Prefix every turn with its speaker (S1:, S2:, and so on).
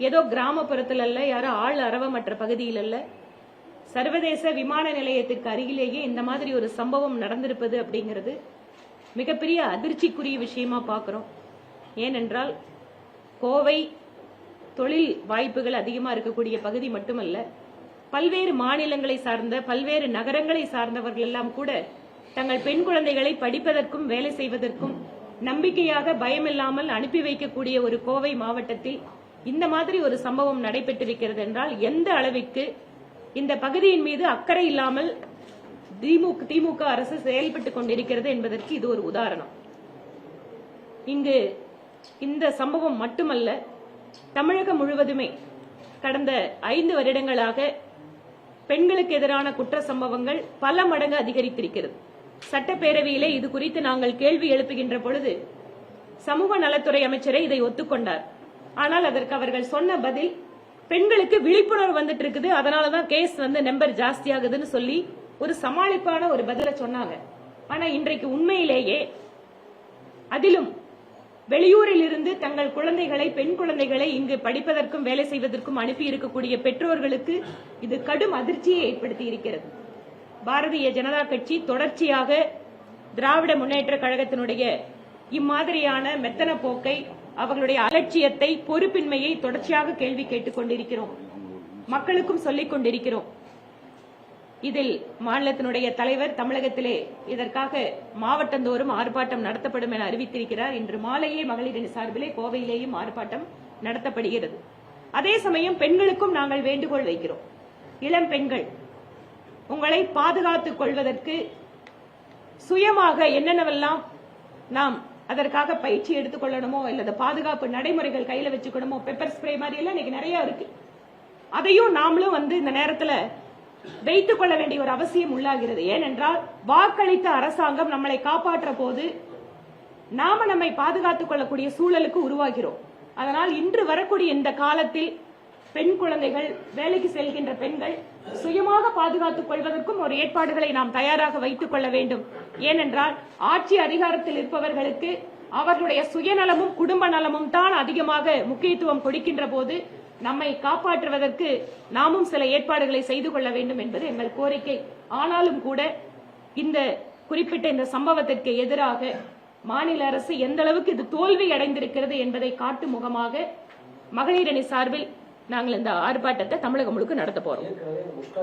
S1: ஏதோ கிராமப்புறத்தில் அல்ல யாரோ ஆள் அரவமற்ற பகுதியில் அல்ல சர்வதேச விமான நிலையத்திற்கு அருகிலேயே இந்த மாதிரி ஒரு சம்பவம் நடந்திருப்பது அப்படிங்கிறது மிகப்பெரிய அதிர்ச்சிக்குரிய விஷயமா பார்க்குறோம் ஏனென்றால் கோவை தொழில் வாய்ப்புகள் அதிகமாக இருக்கக்கூடிய பகுதி மட்டுமல்ல பல்வேறு மாநிலங்களை சார்ந்த பல்வேறு நகரங்களை சார்ந்தவர்கள் எல்லாம் கூட தங்கள் பெண் குழந்தைகளை படிப்பதற்கும் வேலை செய்வதற்கும் நம்பிக்கையாக பயமில்லாமல் அனுப்பி வைக்கக்கூடிய ஒரு கோவை மாவட்டத்தில் இந்த மாதிரி ஒரு சம்பவம் நடைபெற்றிருக்கிறது என்றால் எந்த அளவிற்கு இந்த பகுதியின் மீது அக்கறை இல்லாமல் திமுக திமுக அரசு செயல்பட்டுக் கொண்டிருக்கிறது என்பதற்கு இது ஒரு உதாரணம். இங்கு இந்த சம்பவம் மட்டுமல்ல தமிழகம் முழுவதுமே கடந்த ஐந்து வருடங்களாக பெண்களுக்கு எதிரான குற்ற சம்பவங்கள் பல மடங்கு அதிகரித்திருக்கிறது. சட்டப்பேரவையிலே இது குறித்து நாங்கள் கேள்வி எழுப்புகின்ற பொழுது சமூக நலத்துறை அமைச்சரே இதை ஒத்துக்கொண்டார். ஆனால் அதற்கு அவர்கள் சொன்ன பதில் பெண்களுக்கு விழிப்புணர்வு வந்துட்டு இருக்குது அதனாலதான் கேஸ் வந்து நம்பர் ஜாஸ்தி ஆகுதுன்னு சொல்லி ஒரு சமாளிப்பான ஒரு பதில சொன்னாங்க. ஆனா இன்றைக்கு உண்மையிலேயே அதிலும் வெளியூரில் இருந்து தங்கள் குழந்தைகளை பெண் குழந்தைகளை இங்கு படிப்பதற்கும் வேலை செய்வதற்கும் அனுப்பி இருக்கக்கூடிய பெற்றோர்களுக்கு இது கடும் அதிர்ச்சியை ஏற்படுத்தி இருக்கிறது. பாரதிய ஜனதா கட்சி தொடர்ச்சியாக திராவிட முன்னேற்ற கழகத்தினுடைய இம்மாதிரியான மெத்தன போக்கை அவர்களுடைய அலட்சியத்தை பொறுப்பின்மையை தொடர்ச்சியாக கேள்வி கேட்டுக் கொண்டிருக்கிறோம் மக்களுக்கும் சொல்லிக் கொண்டிருக்கிறோம். இதில் மாநிலத்தினுடைய தலைவர் தமிழகத்திலே இதற்காக மாவட்டந்தோறும் ஆர்ப்பாட்டம் நடத்தப்படும் என அறிவித்திருக்கிறார். இன்று மாலையே மகளிரின் சார்பிலே கோவையிலேயும் ஆர்ப்பாட்டம் நடத்தப்படுகிறது. அதே சமயம் பெண்களுக்கும் நாங்கள் வேண்டுகோள் வைக்கிறோம். இளம் பெண்கள் உங்களை பாதுகாத்துக் கொள்வதற்கு சுயமாக என்னென்னவெல்லாம் நாம் அதற்காக பயிற்சி எடுத்துக்கொள்ளணுமோ அல்லது பாதுகாப்பு நடைமுறைகள் கையில வச்சுக்கணுமோ பெப்பர் ஸ்ப்ரே மாதிரி எல்லாம் இன்னைக்கு நிறைய இருக்கு. அதையும் நாமளும் வந்து இந்த நேரத்துல வைத்துக் கொள்ள வேண்டிய ஒரு அவசியம் உள்ளாகிறது. ஏனென்றால் வாக்களித்த அரசாங்கம் நம்மளை காப்பாற்ற போது நாம நம்மை பாதுகாத்துக் கொள்ளக்கூடிய சூழலுக்கு உருவாகிறோம். அதனால் இன்று வரக்கூடிய இந்த காலத்தில் பெண் குழந்தைகள் வேலைக்கு செல்கின்ற பெண்கள் சுயமாக பாதுகாத்துக் கொள்வதற்கும் ஒரு ஏற்பாடுகளை நாம் தயாராக வைத்துக் கொள்ள வேண்டும். ஏனென்றால் ஆட்சி அதிகாரத்தில் இருப்பவர்களுக்கு அவர்களுடைய சுயநலமும் குடும்ப நலமும் தான் அதிகமாக முக்கியத்துவம் கொடுக்கின்ற போது நம்மை காப்பாற்றுவதற்கு நாமும் சில ஏற்பாடுகளை செய்து கொள்ள வேண்டும் என்பது எங்கள் கோரிக்கை. ஆனாலும் கூட இந்த குறிப்பிட்ட இந்த சம்பவத்திற்கு எதிராக மாநில அரசு எந்த அளவுக்கு இது தோல்வி அடைந்திருக்கிறது என்பதை காட்டும் முகமாக மகளிரணி சார்பில் நாங்கள் இந்த ஆர்ப்பாட்டத்தை தமிழகம் முழுக்க நடத்த போறோம்.